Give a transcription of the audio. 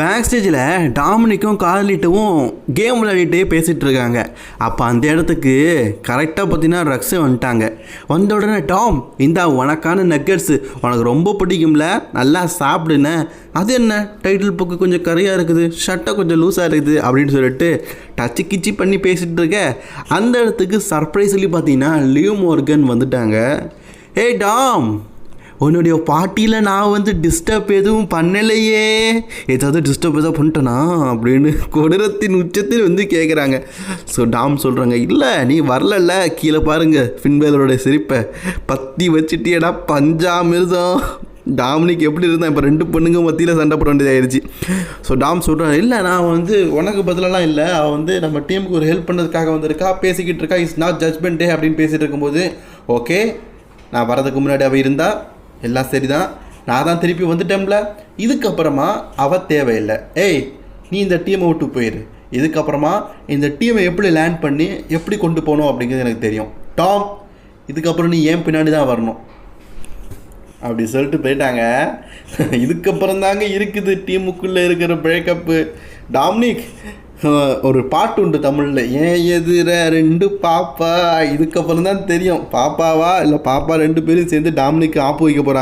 Back ஸ்டேஜில் டாமினிக்கும் கார்லிட்டவும் game விளையாடிட்டே பேசிகிட்டு இருக்காங்க. அப்போ அந்த இடத்துக்கு கரெக்டாக பார்த்தீங்கன்னா ரக்ஸே வந்துட்டாங்க. வந்த உடனே டாம் இந்தா உனக்கான நக்கெட்ஸு உனக்கு ரொம்ப பிடிக்கும்ல. நல்லா சாப்பிடுன்னு அது என்ன? டைட்டில் புக்கு கொஞ்சம் கரையாக இருக்குது. ஷர்ட்டை கொஞ்சம் லூஸாக இருக்குது. அப்படின்னு சொல்லிட்டு டச்சு கிச்சி பண்ணி பேசிகிட்டு இருக்க. அந்த இடத்துக்கு சர்ப்ரைஸ்லி பார்த்தீங்கன்னா லியூ மோர்கன் வந்துட்டாங்க. ஏய் டாம் உன்னுடைய பாட்டியில் நான் வந்து டிஸ்டர்ப் எதுவும் பண்ணலையே. ஏதாவது டிஸ்டர்ப் எதாவது பண்ணிட்டேனா? அப்படின்னு கொடூரத்தின் உச்சத்தில் வந்து கேட்குறாங்க ஸோ டாம் சொல்கிறாங்க இல்லை நீ வரலல்ல. கீழே பாருங்கள் ஃபின்வேலரோட சிரிப்பை. பத்தி வச்சுட்டியடா பஞ்சாமிர்தம் டாமினிக் எப்படி இருந்தான் இப்போ ரெண்டு பொண்ணுங்க மத்தியில் சண்டை போட வேண்டியதாயிருச்சு ஸோ டாம் சொல்கிறான் இல்லை நான் வந்து உனக்கு பதிலெல்லாம் இல்லை. அவள் வந்து நம்ம டீமுக்கு ஒரு ஹெல்ப் பண்ணதுக்காக வந்திருக்கா. பேசிக்கிட்டு இருக்கா. இட்ஸ் நாட் ஜட்மெண்ட் டே அப்படின்னு பேசிகிட்டு இருக்கும்போது ஓகே நான் வரதுக்கு முன்னாடி அவள் இருந்தால் எல்லாம் சரிதான். நான் தான் திருப்பி வந்துட்டேன்ல. இதுக்கப்புறமா அவள் தேவையில்லை. ஏய் நீ இந்த டீமை விட்டு போயிரு. இதுக்கப்புறமா இந்த டீமை எப்படி லேண்ட் பண்ணி எப்படி கொண்டு போகணும் அப்படிங்கிறது எனக்கு தெரியும். டாம் இதுக்கப்புறம் நீ ஏன் பின்னாடி தான் வரணும்? அப்படி சொல்லிட்டு போயிட்டாங்க. இதுக்கப்புறம் தாங்க இருக்குது டீமுக்குள்ளே இருக்கிற பிரேக்கப்பு டாம்னிக் ஒரு பாட்டு உண்டு தமிழில். ஏன் எதிர ரெண்டு பாப்பா? இதுக்கப்புறம் தான் தெரியும். பாப்பாவா இல்லை பாப்பா ரெண்டு பேரும் சேர்ந்து டாமினிக்கு ஆப்பு வைக்க போகிறாங்க